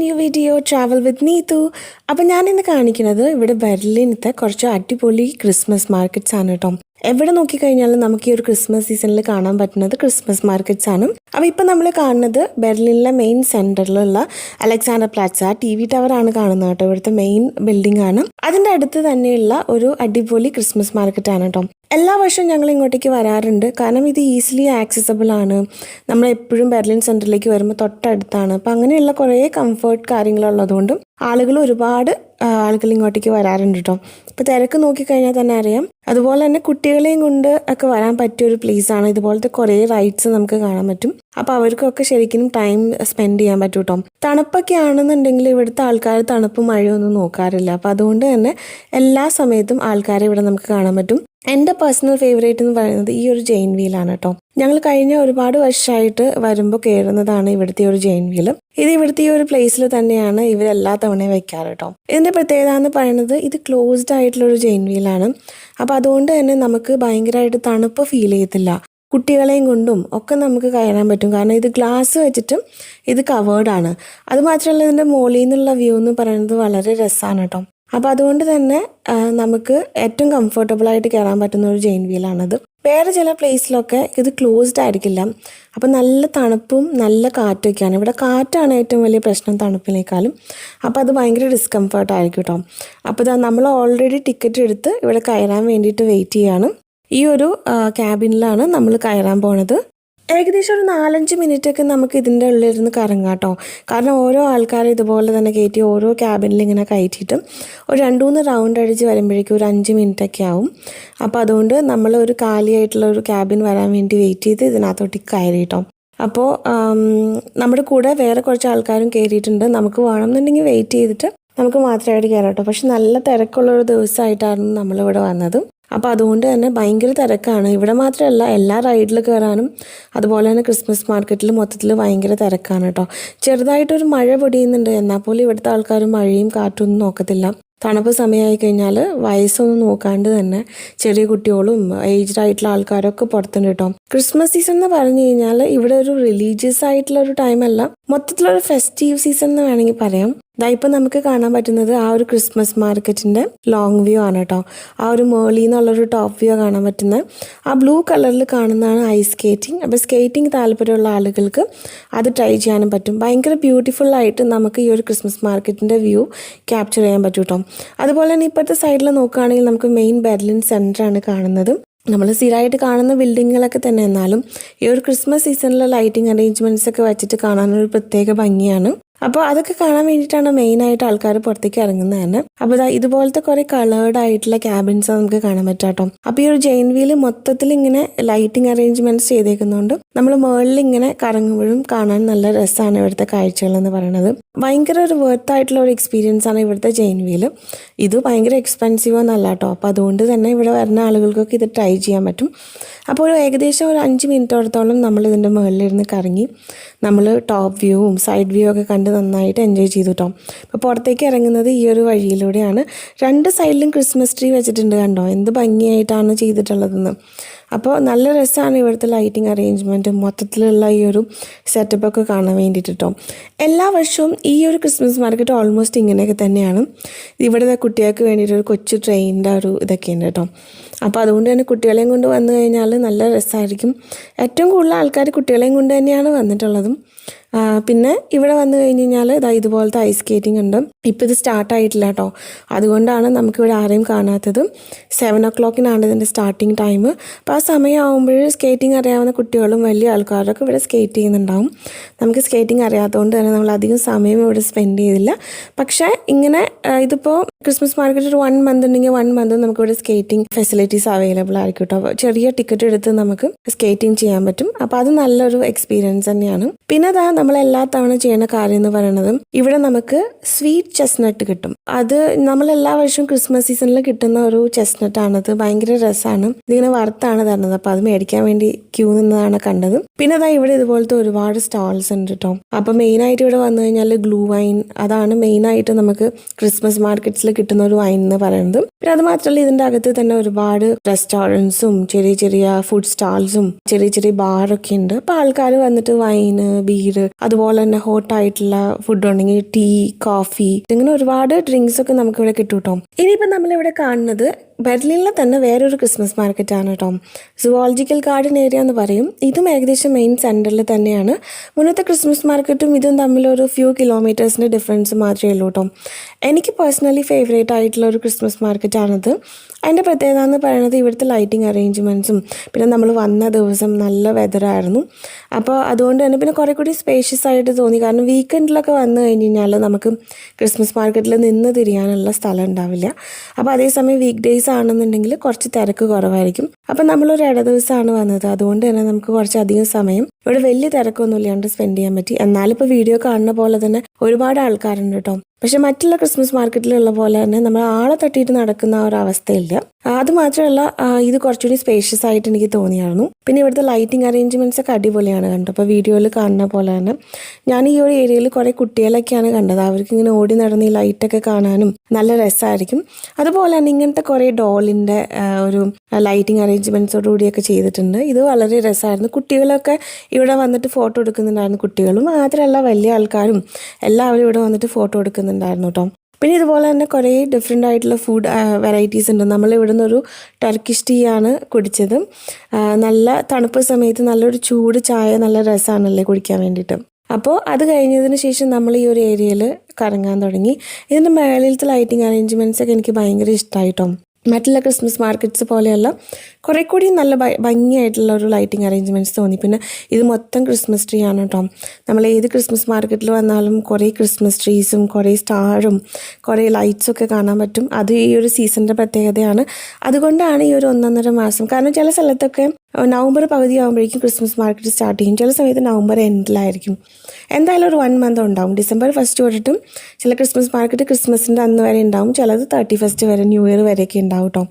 New video travel with Neethu അപ്പം ഞാൻ ഇന്ന് കാണിക്കുന്നത് ഇവിടെ ബെർലിനത്തെ കുറച്ച് അടിപൊളി ക്രിസ്മസ് മാർക്കറ്റ്സ് ആണ് കേട്ടോ എവിടെ നോക്കിക്കഴിഞ്ഞാലും നമുക്ക് ഈ ഒരു ക്രിസ്മസ് സീസണിൽ കാണാൻ പറ്റുന്നത് ക്രിസ്മസ് മാർക്കറ്റ്സ് ആണ്. അപ്പോൾ ഇപ്പം നമ്മൾ കാണുന്നത് ബെർലിനിലെ മെയിൻ സെന്ററിലുള്ള Alexanderplatz T V tower ആണ് കാണുന്നത് കേട്ടോ ഇവിടുത്തെ മെയിൻ ബിൽഡിംഗ് ആണ്. അതിന്റെ അടുത്ത് തന്നെയുള്ള ഒരു അടിപൊളി ക്രിസ്മസ് മാർക്കറ്റ് ആണ് കേട്ടോ എല്ലാ വർഷവും ഞങ്ങൾ ഇങ്ങോട്ടേക്ക് വരാറുണ്ട്. കാരണം ഇത് ഈസിലി ആക്സസബിൾ ആണ്. നമ്മൾ എപ്പോഴും ബെർലിൻ സെന്ററിലേക്ക് വരുമ്പോൾ തൊട്ടടുത്താണ്. അപ്പം അങ്ങനെയുള്ള കുറേ കംഫർട്ട് കാര്യങ്ങളുള്ളതുകൊണ്ടും ആളുകൾ ഒരുപാട് ആളുകൾ ഇങ്ങോട്ടേക്ക് വരാറുണ്ട് കേട്ടോ ഇപ്പോൾ തിരക്ക് നോക്കിക്കഴിഞ്ഞാൽ തന്നെ അറിയാം. അതുപോലെ തന്നെ കുട്ടികളെയും കൊണ്ട് ഒക്കെ വരാൻ പറ്റിയ ഒരു പ്ലേസ് ആണ്. ഇതുപോലത്തെ കുറേ റൈഡ്സ് നമുക്ക് കാണാൻ പറ്റും. അപ്പോൾ അവർക്കൊക്കെ ശരിക്കും ടൈം സ്പെൻഡ് ചെയ്യാൻ പറ്റും കേട്ടോ തണുപ്പൊക്കെ ആണെന്നുണ്ടെങ്കിൽ ഇവിടുത്തെ ആൾക്കാർ തണുപ്പും മഴയൊന്നും നോക്കാറില്ല. അപ്പോൾ അതുകൊണ്ട് തന്നെ എല്ലാ സമയത്തും ആൾക്കാരെ ഇവിടെ നമുക്ക് കാണാൻ പറ്റും. എന്റെ പേഴ്സണൽ ഫേവറേറ്റ് എന്ന് പറയുന്നത് ഈ ഒരു ജെയിൻ വീലാണ് കേട്ടോ. ഞങ്ങൾ കഴിഞ്ഞ ഒരുപാട് വർഷമായിട്ട് വരുമ്പോൾ കയറുന്നതാണ് ഇവിടുത്തെ ഒരു ജെയിൻ വീൽ. ഇത് ഇവിടുത്തെ ഈ ഒരു പ്ലേസിൽ തന്നെയാണ് ഇവരെല്ലാ തവണയും വെക്കാറ് കേട്ടോ. ഇതിന്റെ പ്രത്യേകത എന്ന് പറയുന്നത് ഇത് ക്ലോസ്ഡ് ആയിട്ടുള്ള ഒരു ജെയിൻ വീലാണ് അപ്പോൾ അതുകൊണ്ട് തന്നെ നമുക്ക് ഭയങ്കരമായിട്ട് തണുപ്പ് ഫീൽ ചെയ്യത്തില്ല. കുട്ടികളെയും കൊണ്ടും ഒക്കെ നമുക്ക് കയറാൻ പറ്റും. കാരണം ഇത് ഗ്ലാസ് വെച്ചിട്ടും ഇത് കവേർഡ് ആണ്. അത് മാത്രമല്ല ഇതിന്റെ മുകളിൽ നിന്നുള്ള വ്യൂ എന്ന് പറയുന്നത് വളരെ രസമാണ് കേട്ടോ. അപ്പോൾ അതുകൊണ്ട് തന്നെ നമുക്ക് ഏറ്റവും കംഫർട്ടബിൾ ആയിട്ട് കയറാൻ പറ്റുന്ന ഒരു ജെയിൻ വീലാണത് വേറെ ചില പ്ലേസിലൊക്കെ ഇത് ക്ലോസ്ഡ് ആയിരിക്കില്ല. അപ്പോൾ നല്ല തണുപ്പും നല്ല കാറ്റൊക്കെയാണ്. ഇവിടെ കാറ്റാണ് ഏറ്റവും വലിയ പ്രശ്നം തണുപ്പിനേക്കാളും. അപ്പോൾ അത് ഭയങ്കര ഡിസ്കംഫർട്ട് ആയിരിക്കും കേട്ടോ അപ്പോൾ നമ്മൾ ഓൾറെഡി ടിക്കറ്റ് എടുത്ത് ഇവിടെ കയറാൻ വേണ്ടിയിട്ട് വെയിറ്റ് ചെയ്യാണ്. ഈ ഒരു ക്യാബിനിലാണ് നമ്മൾ കയറാൻ പോണത്. ഏകദേശം ഒരു നാലഞ്ച് മിനിറ്റ് ഒക്കെ നമുക്ക് ഇതിന്റെ ഉള്ളിലിരുന്ന് കറങ്ങാം കേട്ടോ. കാരണം ഓരോ ആൾക്കാരും ഇതുപോലെ തന്നെ കയറ്റി ഓരോ ക്യാബിനിൽ ഇങ്ങനെ കയറ്റിയിട്ടും ഒരു രണ്ട് മൂന്ന് റൗണ്ട് അടിച്ച് വരുമ്പോഴേക്കും ഒരു അഞ്ച് മിനിറ്റൊക്കെ ആവും. അപ്പോൾ അതുകൊണ്ട് നമ്മൾ ഒരു കാലിയായിട്ടുള്ള ഒരു ക്യാബിൻ വരാൻ വേണ്ടി വെയിറ്റ് ചെയ്ത് ഇതിനകത്തോട്ട് കയറി കേട്ടോ. അപ്പോൾ നമ്മുടെ കൂടെ വേറെ കുറച്ച് ആൾക്കാരും കയറിയിട്ടുണ്ട്. നമുക്ക് വേണമെന്നുണ്ടെങ്കിൽ വെയിറ്റ് ചെയ്തിട്ട് നമുക്ക് മാത്രമായിട്ട് കയറാം കേട്ടോ. പക്ഷെ നല്ല തിരക്കുള്ള ഒരു ദിവസമായിട്ടായിരുന്നു നമ്മളിവിടെ വന്നത്. അപ്പോൾ അതുകൊണ്ട് തന്നെ ഭയങ്കര തിരക്കാണ്. ഇവിടെ മാത്രമല്ല എല്ലാ റൈഡിൽ കയറാനും അതുപോലെ തന്നെ ക്രിസ്മസ് മാർക്കറ്റിൽ മൊത്തത്തിൽ ഭയങ്കര തിരക്കാണ് കേട്ടോ ചെറുതായിട്ടൊരു മഴ പൊടിയുന്നുണ്ട്. എന്നാൽ പോലും ഇവിടുത്തെ ആൾക്കാർ മഴയും കാറ്റൊന്നും നോക്കത്തില്ല. തണുപ്പ് സമയമായി കഴിഞ്ഞാൽ വയസ്സൊന്നും നോക്കാണ്ട് തന്നെ ചെറിയ കുട്ടികളും ഏജ്ഡ് ആയിട്ടുള്ള ആൾക്കാരൊക്കെ പുറത്തുണ്ട് കേട്ടോ ക്രിസ്മസ് സീസൺ എന്ന് പറഞ്ഞു കഴിഞ്ഞാൽ ഇവിടെ ഒരു റിലീജിയസ് ആയിട്ടുള്ള ഒരു ടൈമല്ല മൊത്തത്തിലൊരു ഫെസ്റ്റീവ് സീസൺ എന്ന് വേണമെങ്കിൽ പറയാം. ദാ ഇപ്പം നമുക്ക് കാണാൻ പറ്റുന്നത് ആ ഒരു ക്രിസ്മസ് മാർക്കറ്റിന്റെ ലോങ് വ്യൂ ആണ് കേട്ടോ. ആ ഒരു മേളി എന്നുള്ളൊരു ടോപ്പ് വ്യൂ കാണാൻ പറ്റുന്നത്. ആ ബ്ലൂ കളറിൽ കാണുന്നതാണ് ഐസ് സ്കേറ്റിംഗ് അപ്പോൾ സ്കേറ്റിംഗ് താല്പര്യമുള്ള ആളുകൾക്ക് അത് ട്രൈ ചെയ്യാനും പറ്റും. ഭയങ്കര ബ്യൂട്ടിഫുള്ളായിട്ട് നമുക്ക് ഈ ഒരു ക്രിസ്മസ് മാർക്കറ്റിന്റെ വ്യൂ ക്യാപ്ചർ ചെയ്യാൻ പറ്റും കേട്ടോ. അതുപോലെ തന്നെ ഇപ്പോഴത്തെ സൈഡിൽ നോക്കുകയാണെങ്കിൽ നമുക്ക് മെയിൻ ബെർലിൻ സെന്റർ ആണ് കാണുന്നത്. നമ്മൾ സ്ഥിരമായിട്ട് കാണുന്ന ബിൽഡിങ്ങുകളൊക്കെ തന്നെ എന്നാലും ഈ ഒരു ക്രിസ്മസ് സീസണിലെ ലൈറ്റിംഗ് അറേഞ്ച്മെന്റ്സ് ഒക്കെ വെച്ചിട്ട് കാണാനൊരു പ്രത്യേക ഭംഗിയാണ്. അപ്പോൾ അതൊക്കെ കാണാൻ വേണ്ടിയിട്ടാണ് മെയിനായിട്ട് ആൾക്കാർ പുറത്തേക്ക് ഇറങ്ങുന്നത് തന്നെ. അപ്പോൾ ഇതുപോലത്തെ കുറേ കളേർഡ് ആയിട്ടുള്ള ക്യാബിൻസ് നമുക്ക് കാണാൻ പറ്റാട്ടോ അപ്പോൾ ഈ ഒരു ജെയിൻ വീൽ മൊത്തത്തിൽ ഇങ്ങനെ ലൈറ്റിംഗ് അറേഞ്ച്മെന്റ്സ് ചെയ്തേക്കുന്നതുകൊണ്ട് നമ്മൾ മേളിൽ ഇങ്ങനെ കറങ്ങുമ്പോഴും കാണാൻ നല്ല രസമാണ് ഇവിടുത്തെ കാഴ്ചകൾ എന്ന് പറയുന്നത് ഭയങ്കര ഒരു വർത്ത് ആയിട്ടുള്ള ഒരു എക്സ്പീരിയൻസ് ആണ് ഇവിടുത്തെ ജെയിൻ വീൽ ഇത് ഭയങ്കര എക്സ്പെൻസീവ് ഒന്നല്ല കേട്ടോ. അപ്പോൾ അതുകൊണ്ട് തന്നെ ഇവിടെ വരുന്ന ആളുകൾക്കൊക്കെ ഇത് ട്രൈ ചെയ്യാൻ പറ്റും. അപ്പോൾ ഏകദേശം ഒരു അഞ്ച് മിനിറ്റോടത്തോളം നമ്മൾ ഇതിന്റെ മുകളിലിരുന്ന് കറങ്ങി നമ്മൾ ടോപ്പ് വ്യൂവും സൈഡ് വ്യൂ ഒക്കെ കണ്ട് നന്നായിട്ട് എൻജോയ് ചെയ്തു കേട്ടോ അപ്പോൾ പുറത്തേക്ക് ഇറങ്ങുന്നത് ഈ ഒരു വഴിയിലൂടെയാണ്. രണ്ട് സൈഡിലും ക്രിസ്മസ് ട്രീ വെച്ചിട്ടുണ്ട് കണ്ടോ? എന്ത് ഭംഗിയായിട്ടാണ് ചെയ്തിട്ടുള്ളതെന്ന്. അപ്പോൾ നല്ല രസമാണ് ഇവിടുത്തെ ലൈറ്റിംഗ് അറേഞ്ച്മെന്റ് മൊത്തത്തിലുള്ള ഈ ഒരു സെറ്റപ്പൊക്കെ കാണാൻ വേണ്ടിയിട്ട് കേട്ടോ എല്ലാ വർഷവും ഈ ഒരു ക്രിസ്മസ് മാർക്കറ്റ് ഓൾമോസ്റ്റ് ഇങ്ങനെയൊക്കെ തന്നെയാണ്. ഇവിടുത്തെ കുട്ടികൾക്ക് വേണ്ടിയിട്ട് ഒരു കൊച്ചു ട്രെയിനിന്റെ ഒരു ഇതൊക്കെ ഉണ്ട് കേട്ടോ അപ്പോൾ അതുകൊണ്ട് തന്നെ കുട്ടികളെയും കൊണ്ട് വന്നു കഴിഞ്ഞാൽ നല്ല രസമായിരിക്കും ഏറ്റവും കൂടുതൽ ആൾക്കാർ കുട്ടികളെയും കൊണ്ട് തന്നെയാണ് വന്നിട്ടുള്ളതും. പിന്നെ ഇവിടെ വന്നു കഴിഞ്ഞ് കഴിഞ്ഞാൽ ഇതാ ഇതുപോലത്തെ ഐസ് സ്കേറ്റിംഗ് ഉണ്ട്. ഇപ്പോൾ ഇത് സ്റ്റാർട്ട് ആയിട്ടില്ല കേട്ടോ അതുകൊണ്ടാണ് നമുക്കിവിടെ ആരെയും കാണാത്തത്. സെവൻ ഒ ക്ലോക്കിനാണ് ഇതിന്റെ സ്റ്റാർട്ടിങ് ടൈം അപ്പോൾ ആ സമയമാകുമ്പോൾ സ്കേറ്റിംഗ് അറിയാവുന്ന കുട്ടികളും വലിയ ആൾക്കാരൊക്കെ ഇവിടെ സ്കേറ്റ് ചെയ്യുന്നുണ്ടാവും. നമുക്ക് സ്കേറ്റിംഗ് അറിയാത്തതുകൊണ്ട് തന്നെ നമ്മൾ അധികം സമയം ഇവിടെ സ്പെൻഡ് ചെയ്തില്ല. പക്ഷേ ഇങ്ങനെ ഇതിപ്പോൾ ക്രിസ്മസ് മാർക്കറ്റ് ഒരു വൺ മന്ത് ഉണ്ടെങ്കിൽ വൺ മന്ത് നമുക്ക് ഇവിടെ സ്കേറ്റിംഗ് ഫെസിലിറ്റീസ് അവൈലബിൾ ആയിരിക്കും കേട്ടോ ചെറിയ ടിക്കറ്റ് എടുത്ത് നമുക്ക് സ്കേറ്റിംഗ് ചെയ്യാൻ പറ്റും. അപ്പോൾ അത് നല്ലൊരു എക്സ്പീരിയൻസ് തന്നെയാണ്. പിന്നെ അതാ നമ്മൾ എല്ലാ തവണ ചെയ്യുന്ന കാര്യം എന്ന് പറയുന്നത് ഇവിടെ നമുക്ക് സ്വീറ്റ് ചെസ്നട്ട് കിട്ടും. അത് നമ്മൾ എല്ലാ വർഷവും ക്രിസ്മസ് സീസണിൽ കിട്ടുന്ന ഒരു ചെസ്നട്ട് ആണത്. ഭയങ്കര രസമാണ് ഇതിങ്ങനെ വർത്താണ് തരുന്നത്. അപ്പോൾ അത് മേടിക്കാൻ വേണ്ടി ക്യൂ നിന്നതാണ് കണ്ടത്. പിന്നെ അതാ ഇവിടെ ഇതുപോലത്തെ ഒരുപാട് സ്റ്റാൾസ് ഉണ്ട് കേട്ടോ അപ്പോൾ മെയിനായിട്ട് ഇവിടെ വന്നു കഴിഞ്ഞാൽ ഗ്ലൂ വൈൻ അതാണ് മെയിൻ ആയിട്ട് നമുക്ക് ക്രിസ്മസ് മാർക്കറ്റ്സിൽ മാർക്കറ്റ്സിൽ കിട്ടുന്ന ഒരു വൈൻ എന്ന് പറയുന്നത് പിന്നെ അത് മാത്രമല്ല ഇതിന്റെ അകത്ത് തന്നെ ഒരുപാട് റെസ്റ്റോറന്റ്സും ചെറിയ ചെറിയ ഫുഡ് സ്റ്റാൾസും ചെറിയ ചെറിയ ബാറൊക്കെ ഉണ്ട്. അപ്പൊ ആൾക്കാർ വന്നിട്ട് വൈന് ബീര് അതുപോലെ തന്നെ ഹോട്ടായിട്ടുള്ള ഫുഡ് ഉണ്ടെങ്കിൽ ടീ കോഫി ഇങ്ങനെ ഒരുപാട് ഡ്രിങ്ക്സ് ഒക്കെ നമുക്ക് ഇവിടെ കിട്ടും കേട്ടോ ഇനിയിപ്പോ നമ്മളിവിടെ കാണുന്നത് ബെർലിനിലെ തന്നെ വേറൊരു ക്രിസ്മസ് മാർക്കറ്റാണ് കേട്ടോ. സുവോളജിക്കൽ ഗാർഡൻ ഏരിയ എന്ന് പറയും. ഇതും ഏകദേശം മെയിൻ സെന്ററിൽ തന്നെയാണ്. മുന്നത്തെ ക്രിസ്മസ് മാർക്കറ്റും ഇതും തമ്മിലൊരു ഫ്യൂ കിലോമീറ്റേഴ്സിന്റെ ഡിഫറൻസ് മാത്രമേ ഉള്ളൂ കേട്ടോ. എനിക്ക് പേഴ്സണലി ഫേവറേറ്റ് ആയിട്ടുള്ള ഒരു ക്രിസ്മസ് മാർക്കറ്റാണിത്. അതിന്റെ പ്രത്യേകത എന്ന് പറയുന്നത് ഇവിടുത്തെ ലൈറ്റിംഗ് അറേഞ്ച്മെന്റ്സും പിന്നെ നമ്മൾ വന്ന ദിവസം നല്ല വെതറായിരുന്നു അപ്പോൾ അതുകൊണ്ട് തന്നെ പിന്നെ കുറേ കൂടി സ്പേഷ്യസ് ആയിട്ട് തോന്നി. കാരണം വീക്കെൻഡിലൊക്കെ വന്നു കഴിഞ്ഞ് കഴിഞ്ഞാൽ നമുക്ക് ക്രിസ്മസ് മാർക്കറ്റിൽ നിന്ന് തിരിയാനുള്ള സ്ഥലം ഉണ്ടാവില്ല. അപ്പോൾ അതേസമയം വീക്ക് ഡേയ്സ് ആണെന്നുണ്ടെങ്കിൽ കുറച്ച് തിരക്ക് കുറവായിരിക്കും. അപ്പം നമ്മളൊരു ഇട ദിവസമാണ് വന്നത്. അതുകൊണ്ട് തന്നെ നമുക്ക് കുറച്ചധികം സമയം ഇവിടെ വലിയ തിരക്കൊന്നും ഇല്ലാണ്ട് സ്പെൻഡ് ചെയ്യാൻ പറ്റി. എന്നാലും ഇപ്പോൾ വീഡിയോ കാണുന്ന പോലെ തന്നെ ഒരുപാട് ആൾക്കാരുണ്ട് കേട്ടോ. പക്ഷെ മറ്റുള്ള ക്രിസ്മസ് മാർക്കറ്റിലുള്ള പോലെ തന്നെ നമ്മൾ ആളെ തട്ടിയിട്ട് നടക്കുന്ന ഒരു അവസ്ഥയില്ല. അത് മാത്രമല്ല ആ, ഇത് കുറച്ചുകൂടി സ്പേഷ്യസ് ആയിട്ട് എനിക്ക് തോന്നിയായിരുന്നു. പിന്നെ ഇവിടുത്തെ ലൈറ്റിംഗ് അറേഞ്ച്മെന്റ്സ് ഒക്കെ അടിപൊളിയാണ് കണ്ടത് അപ്പോൾ വീഡിയോയിൽ കാണുന്ന പോലെ തന്നെ. ഞാൻ ഈ ഒരു ഏരിയയിൽ കുറേ കുട്ടികളൊക്കെയാണ് കണ്ടത്. അവർക്ക് ഇങ്ങനെ ഓടി നടന്ന് ഈ ലൈറ്റൊക്കെ കാണാനും നല്ല രസമായിരിക്കും അതുപോലെ തന്നെ ഇങ്ങനത്തെ കുറേ ഡോളിന്റെ ഒരു ലൈറ്റിംഗ് അറേഞ്ച്മെന്റ്സോട് കൂടിയൊക്കെ ചെയ്തിട്ടുണ്ട്. ഇത് വളരെ രസമായിരുന്നു കുട്ടികളൊക്കെ ഇവിടെ വന്നിട്ട് ഫോട്ടോ എടുക്കുന്നുണ്ടായിരുന്നു കുട്ടികളും. മാത്രമല്ല വലിയ ആൾക്കാരും എല്ലാവരും ഇവിടെ വന്നിട്ട് ഫോട്ടോ എടുക്കുന്നുണ്ടായിരുന്നു കേട്ടോ പിന്നെ ഇതുപോലെ തന്നെ കുറേ ഡിഫറെന്റ് ആയിട്ടുള്ള ഫുഡ് വെറൈറ്റീസ് ഉണ്ട്. നമ്മൾ ഇവിടെ നിന്നൊരു ടർക്കിഷ് ടീ ആണ് കുടിച്ചത്. നല്ല തണുപ്പ് സമയത്ത് നല്ലൊരു ചൂട് ചായ നല്ല രസമാണല്ലേ കുടിക്കാൻ വേണ്ടിയിട്ട്. അപ്പോൾ അത് കഴിഞ്ഞതിന് ശേഷം നമ്മൾ ഈ ഒരു ഏരിയയിൽ കറങ്ങാൻ തുടങ്ങി. ഇതിന്റെ മേളിലത്തെ ലൈറ്റിംഗ് അറേഞ്ച്മെന്റ്സ് ഒക്കെ എനിക്ക് ഭയങ്കര ഇഷ്ടമായിട്ടോ മറ്റുള്ള ക്രിസ്മസ് മാർക്കറ്റ്സ് പോലെയുള്ള കുറേ കൂടി നല്ല ഭംഗിയായിട്ടുള്ള ഒരു ലൈറ്റിംഗ് അറേഞ്ച്മെന്റ്സ് തോന്നി. പിന്നെ ഇത് മൊത്തം ക്രിസ്മസ് ട്രീ ആണ് കേട്ടോ നമ്മൾ ഏത് ക്രിസ്മസ് മാർക്കറ്റിൽ വന്നാലും കുറേ ക്രിസ്മസ് ട്രീസും കുറേ സ്റ്റാറും കുറേ ലൈറ്റ്സും ഒക്കെ കാണാൻ പറ്റും. അത് ഈ ഒരു സീസണിന്റെ പ്രത്യേകതയാണ്. അതുകൊണ്ടാണ് ഈ ഒരു ഒന്നൊന്നര മാസം. കാരണം ചില സ്ഥലത്തൊക്കെ നവംബർ പകുതി ആകുമ്പോഴേക്കും ക്രിസ്മസ് മാർക്കറ്റ് സ്റ്റാർട്ട് ചെയ്യും. ചില സമയത്ത് നവംബർ എൻഡിലായിരിക്കും. എന്തായാലും ഒരു വൺ മന്ത് ഉണ്ടാവും. ഡിസംബർ ഫസ്റ്റ് തൊട്ടിട്ടും ചില ക്രിസ്മസ് മാർക്കറ്റ് ക്രിസ്മസിന്റെ അന്ന് വരെ ഉണ്ടാവും. ചിലത് തേർട്ടി ഫസ്റ്റ് വരെ ന്യൂ ഇയർ വരെയൊക്കെ ഉണ്ടാവും കേട്ടോ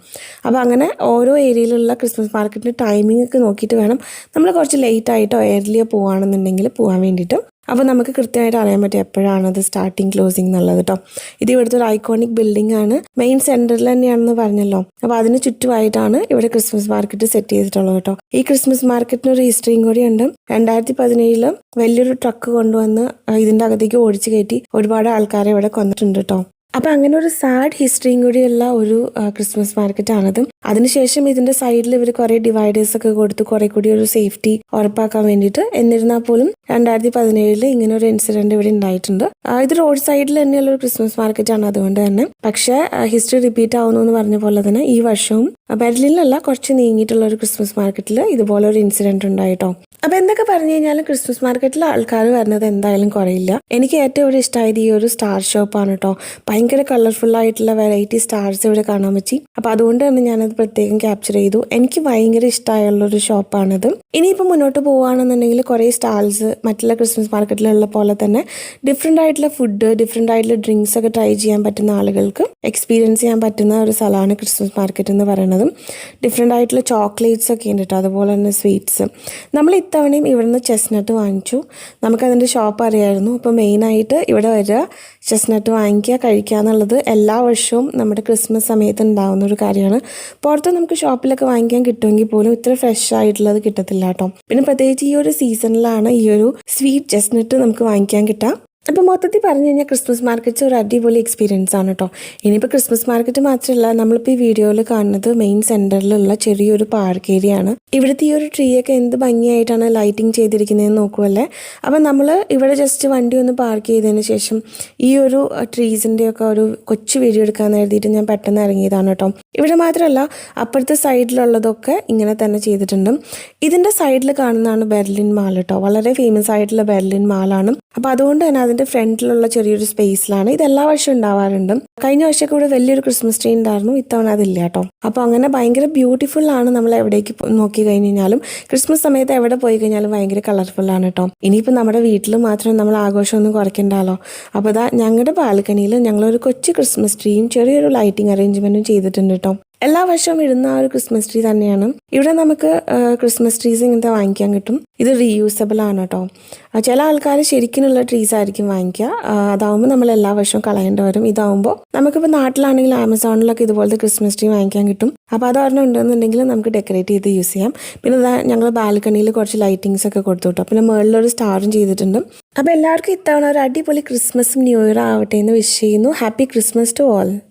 അപ്പോൾ അങ്ങനെ ഓരോ ഏരിയയിലുള്ള ക്രിസ്മസ് മാർക്കറ്റിന്റെ ടൈമിംഗ് ഒക്കെ നോക്കിയിട്ട് വേണം. നമ്മൾ കുറച്ച് ലേറ്റ് ആയിട്ടോ ഏർലിയോ പോവുകയാണെന്നുണ്ടെങ്കിൽ പോകാൻ വേണ്ടിയിട്ട്. അപ്പോൾ നമുക്ക് കൃത്യമായിട്ട് അറിയാൻ പറ്റും എപ്പോഴാണ് അത് സ്റ്റാർട്ടിങ് ക്ലോസിങ് എന്നുള്ളത് കേട്ടോ ഇത് ഇവിടുത്തെ ഒരു ഐക്കോണിക് ബിൽഡിംഗ് ആണ്. മെയിൻ സെന്ററിൽ തന്നെയാണെന്ന് പറഞ്ഞല്ലോ. അപ്പോൾ അതിന് ചുറ്റുമായിട്ടാണ് ഇവിടെ ക്രിസ്മസ് മാർക്കറ്റ് സെറ്റ് ചെയ്തിട്ടുള്ളത് കേട്ടോ ഈ ക്രിസ്മസ് മാർക്കറ്റിന് ഒരു ഹിസ്റ്ററിയും കൂടി ഉണ്ട്. രണ്ടായിരത്തി പതിനേഴിൽ വലിയൊരു ട്രക്ക് കൊണ്ടുവന്ന് ഇതിന്റെ അകത്തേക്ക് ഓടിച്ചു കയറ്റി ഒരുപാട് ആൾക്കാരെ ഇവിടെ കൊന്നിട്ടുണ്ട് കേട്ടോ അപ്പൊ അങ്ങനെ ഒരു സാഡ് ഹിസ്റ്ററിയും കൂടിയുള്ള ഒരു ക്രിസ്മസ് മാർക്കറ്റാണിത് അതിനുശേഷം ഇതിന്റെ സൈഡിൽ ഇവർ കുറെ ഡിവൈഡേഴ്സ് ഒക്കെ കൊടുത്ത് കുറെ കൂടി ഒരു സേഫ്റ്റി ഉറപ്പാക്കാൻ വേണ്ടിയിട്ട് എന്നിരുന്നാൽ പോലും രണ്ടായിരത്തി പതിനേഴിൽ ഇങ്ങനെ ഒരു ഇൻസിഡന്റ് ഇവിടെ ഉണ്ടായിട്ടുണ്ട് ഇത് റോഡ് സൈഡിൽ തന്നെയുള്ള ഒരു ക്രിസ്മസ് മാർക്കറ്റാണ് അതുകൊണ്ട് തന്നെ. പക്ഷേ ഹിസ്റ്ററി റിപ്പീറ്റ് ആവുന്നു എന്ന് പറഞ്ഞ പോലെ തന്നെ ഈ വർഷവും ബെർലിനിലല്ല കുറച്ച് നീങ്ങിയിട്ടുള്ള ഒരു ക്രിസ്മസ് മാർക്കറ്റിൽ ഇതുപോലെ ഒരു ഇൻസിഡന്റ് ഉണ്ടായിട്ടോ. അപ്പൊ എന്തൊക്കെ പറഞ്ഞു കഴിഞ്ഞാലും ക്രിസ്മസ് മാർക്കറ്റിൽ ആൾക്കാർ വരുന്നത് എന്തായാലും കുറയില്ല. എനിക്ക് ഏറ്റവും ഇവിടെ ഇഷ്ടമായത് ഈ ഒരു സ്റ്റാർ ഷോപ്പാണ് കേട്ടോ ഭയങ്കര കളർഫുൾ ആയിട്ടുള്ള വെറൈറ്റി സ്റ്റാർസ് ഇവിടെ കാണാൻ പറ്റി. അപ്പൊ അതുകൊണ്ട് തന്നെ ഞാനത് പ്രത്യേകം ക്യാപ്ചർ ചെയ്തു. എനിക്ക് ഭയങ്കര ഇഷ്ടമായുള്ള ഒരു ഷോപ്പാണിത്. ഇനിയിപ്പോൾ മുന്നോട്ട് പോവുകയാണെന്നുണ്ടെങ്കിൽ കുറേ സ്റ്റാൾസ് മറ്റുള്ള ക്രിസ്മസ് മാർക്കറ്റിലുള്ള പോലെ തന്നെ ഡിഫറെന്റ് ആയിട്ടുള്ള ഫുഡ് ഡിഫറെന്റ് ആയിട്ടുള്ള ഡ്രിങ്ക്സ് ഒക്കെ ട്രൈ ചെയ്യാൻ പറ്റുന്ന ആളുകൾക്ക് എക്സ്പീരിയൻസ് ചെയ്യാൻ പറ്റുന്ന ഒരു സ്ഥലമാണ് ക്രിസ്മസ് മാർക്കറ്റ് എന്ന് പറയുന്നത്. ഡിഫറെന്റ് ആയിട്ടുള്ള ചോക്ലേറ്റ്സ് ഒക്കെ ഉണ്ട് കേട്ടോ അതുപോലെ തന്നെ സ്വീറ്റ്സ് നമ്മൾ ഇത്തവണയും ഇവിടുന്ന് ചെസ്നട്ട് വാങ്ങിച്ചു. നമുക്കതിന്റെ ഷോപ്പ് അറിയായിരുന്നു. അപ്പോൾ മെയിനായിട്ട് ഇവിടെ വരിക ചെസ്നട്ട് വാങ്ങിക്കുക കഴിക്കുക എന്നുള്ളത് എല്ലാ വർഷവും നമ്മുടെ ക്രിസ്മസ് സമയത്ത് ഉണ്ടാകുന്ന ഒരു കാര്യമാണ്. പുറത്ത് നമുക്ക് ഷോപ്പിലൊക്കെ വാങ്ങിക്കാൻ കിട്ടുമെങ്കിൽ പോലും ഇത്ര ഫ്രഷ് ആയിട്ടുള്ളത് കിട്ടത്തില്ല കേട്ടോ. പിന്നെ പ്രത്യേകിച്ച് ഈ ഒരു സീസണിലാണ് ഈ ഒരു സ്വീറ്റ് ചെസ്നട്ട് നമുക്ക് വാങ്ങിക്കാൻ കിട്ടുക അപ്പോൾ മൊത്തത്തിൽ പറഞ്ഞു കഴിഞ്ഞാൽ ക്രിസ്മസ് മാർക്കറ്റ്സ് ഒരു അടിപൊളി എക്സ്പീരിയൻസ് ആണ് കേട്ടോ ഇനിയിപ്പോൾ ക്രിസ്മസ് മാർക്കറ്റ് മാത്രമല്ല നമ്മളിപ്പോൾ ഈ വീഡിയോയിൽ കാണുന്നത് മെയിൻ സെന്ററിലുള്ള ചെറിയൊരു പാർക്ക് ഏരിയ ആണ്. ഇവിടുത്തെ ഈ ഒരു ട്രീ ഒക്കെ എന്ത് ഭംഗിയായിട്ടാണ് ലൈറ്റിംഗ് ചെയ്തിരിക്കുന്നതെന്ന് നോക്കുമല്ലേ അപ്പോൾ നമ്മൾ ഇവിടെ ജസ്റ്റ് വണ്ടി ഒന്ന് പാർക്ക് ചെയ്തതിന് ശേഷം ഈ ഒരു ട്രീസിന്റെ ഒക്കെ ഒരു കൊച്ചു വീഡിയോ എടുക്കാമെന്ന് എഴുതിയിട്ട് ഞാൻ പെട്ടെന്ന് ഇറങ്ങിയതാണ് കേട്ടോ ഇവിടെ മാത്രമല്ല അപ്പുറത്തെ സൈഡിലുള്ളതൊക്കെ ഇങ്ങനെ തന്നെ ചെയ്തിട്ടുണ്ട്. ഇതിന്റെ സൈഡിൽ കാണുന്നതാണ് ബെർലിൻ മാൾ കേട്ടോ വളരെ ഫേമസ് ആയിട്ടുള്ള ബെർലിൻ മാളാണ് അപ്പോൾ അതുകൊണ്ട് തന്നെ അതിന്റെ ഫ്രണ്ടിലുള്ള ചെറിയൊരു സ്പേസിലാണ്. ഇത് എല്ലാ വർഷവും ഉണ്ടാവാറുണ്ട്. കഴിഞ്ഞ വർഷമൊക്കെ ഇവിടെ വലിയൊരു ക്രിസ്മസ് ട്രീ ഉണ്ടായിരുന്നു. ഇത്തവണ അതില്ല കേട്ടോ. അപ്പോൾ അങ്ങനെ ഭയങ്കര ബ്യൂട്ടിഫുൾ ആണ് നമ്മൾ എവിടേക്ക് നോക്കി കഴിഞ്ഞാലും. ക്രിസ്മസ് സമയത്ത് എവിടെ പോയി കഴിഞ്ഞാലും ഭയങ്കര കളർഫുൾ ആണ് കേട്ടോ. ഇനിയിപ്പോൾ നമ്മുടെ വീട്ടിൽ മാത്രം നമ്മൾ ആഘോഷം ഒന്നും കുറയ്ക്കണ്ടല്ലോ അപ്പോൾ ഇതാ ഞങ്ങളുടെ ബാൽക്കണിയിൽ ഞങ്ങളൊരു കൊച്ചു ക്രിസ്മസ് ട്രീയും ചെറിയൊരു ലൈറ്റിംഗ് അറേഞ്ച്മെന്റും ചെയ്തിട്ടുണ്ട് കേട്ടോ. എല്ലാ വർഷവും ഇടുന്ന ആ ഒരു ക്രിസ്മസ് ട്രീ തന്നെയാണ്. ഇവിടെ നമുക്ക് ക്രിസ്മസ് ട്രീസ് ഇങ്ങനത്തെ വാങ്ങിക്കാൻ കിട്ടും. ഇത് റീയൂസബിൾ ആണ് കേട്ടോ ചില ആൾക്കാർ ശരിക്കുള്ള ട്രീസ് ആയിരിക്കും വാങ്ങിക്കുക. അതാവുമ്പോൾ നമ്മൾ എല്ലാ വർഷവും കളയേണ്ടി വരും. ഇതാവുമ്പോൾ നമുക്കിപ്പോൾ നാട്ടിലാണെങ്കിൽ ആമസോണിലൊക്കെ ഇതുപോലത്തെ ക്രിസ്മസ് ട്രീ വാങ്ങിക്കാൻ കിട്ടും. അപ്പോൾ അത് ഒരെണ്ണം ഉണ്ടെന്നുണ്ടെങ്കിൽ നമുക്ക് ഡെക്കറേറ്റ് ചെയ്ത് യൂസ് ചെയ്യാം. പിന്നെ ഞങ്ങൾ ബാൽക്കണിയിൽ കുറച്ച് ലൈറ്റിങ്സ് ഒക്കെ കൊടുത്തു കേട്ടോ പിന്നെ മുകളിലൊരു സ്റ്റാറും ചെയ്തിട്ടുണ്ട്. അപ്പോൾ എല്ലാവർക്കും ഇത്തവണ ഒരു അടിപൊളി ക്രിസ്മസും ന്യൂ ഇയർ ആവട്ടെ എന്ന് വിഷ് ചെയ്യുന്നു. Happy Christmas to all